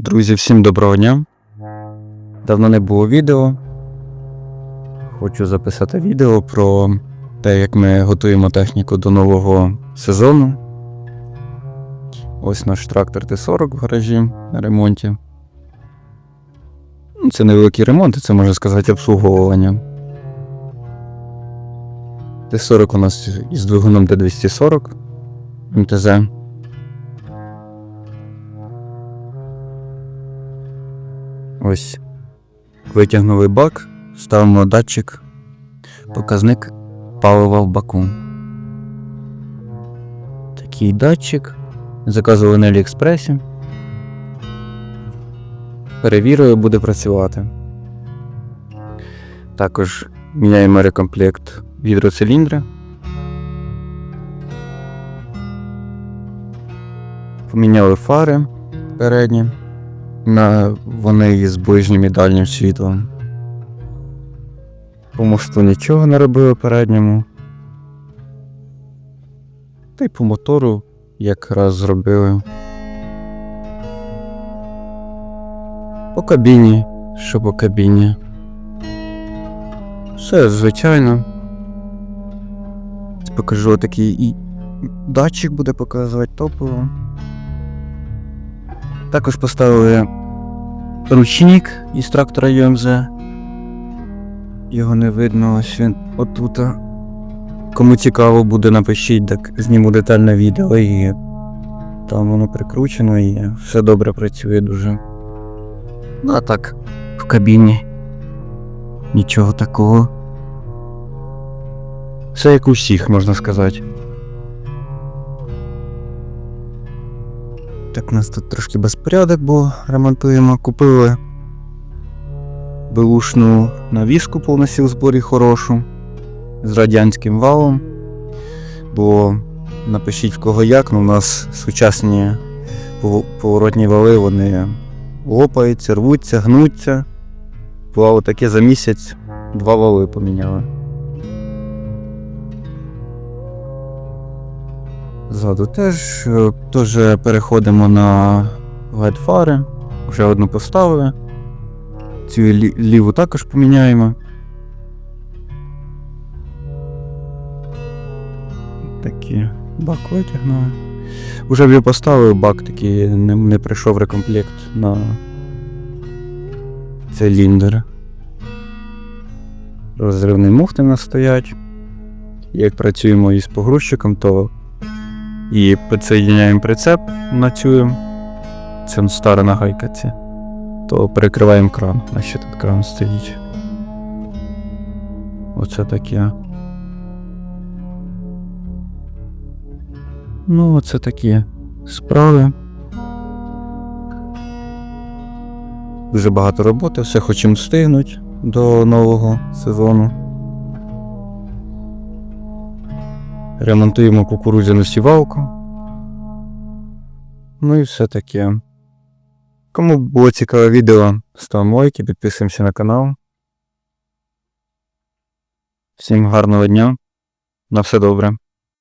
Друзі, всім доброго дня. Давно не було відео. Хочу записати відео про те, як ми готуємо техніку до нового сезону. Ось наш трактор Т-40 в гаражі на ремонті. Ну, Це невеликий ремонт, це можна сказати обслуговування. Т-40 у нас із двигуном Т-240 МТЗ. Ось. Витягнули бак, ставимо датчик, показник палива в баку. Такий датчик. Заказували на Аліекспресі. Перевірою буде працювати. Також міняємо рекомплект гідроциліндра. Поміняли фари передні. На вони із ближнім і дальнім світлом. По мосту нічого не робили передньому. Та й по мотору якраз зробили. По кабіні, що по кабіні. Все звичайно. Покажу такий і датчик буде показувати топово. Також поставили ручник із трактора ЮМЗ. Його не видно, ось він отут. Кому цікаво буде, напишіть, так зніму детальне відео і там воно прикручено і все добре працює дуже. Ну а так, в кабіні. Нічого такого. Все як у всіх, можна сказати. Так, у нас тут трошки безпорядок, бо ремонтуємо. Купили белушну навіску повністю в зборі хорошу з радянським валом. Бо напишіть в кого як, ну у нас сучасні поворотні вали, вони лопаються, рвуться, гнуться. Бувало таке за місяць два вали поміняли. Ззаду теж, е, теж переходимо на LED-фари. Вже одну поставили. Цю лі- ліву також поміняємо. Такі бак витягнули. Уже б я поставив бак, такий не, не прийшов рекомплект на циліндр. Розривні муфти у нас стоять. Як працюємо із погрузчиком, то і підсоєдняємо прицеп на цю. Це стара нагайка ця. То перекриваємо кран. На що тут кран стоїть. Оце таке. Ну, оце такі справи. Дуже багато роботи, все хочемо встигнути до нового сезону. Ремонтуємо кукурудзяну сівалку. Ну і все таке. Кому було цікаве відео, ставимо лайки, підписуємося на канал. Всім гарного дня. На все добре.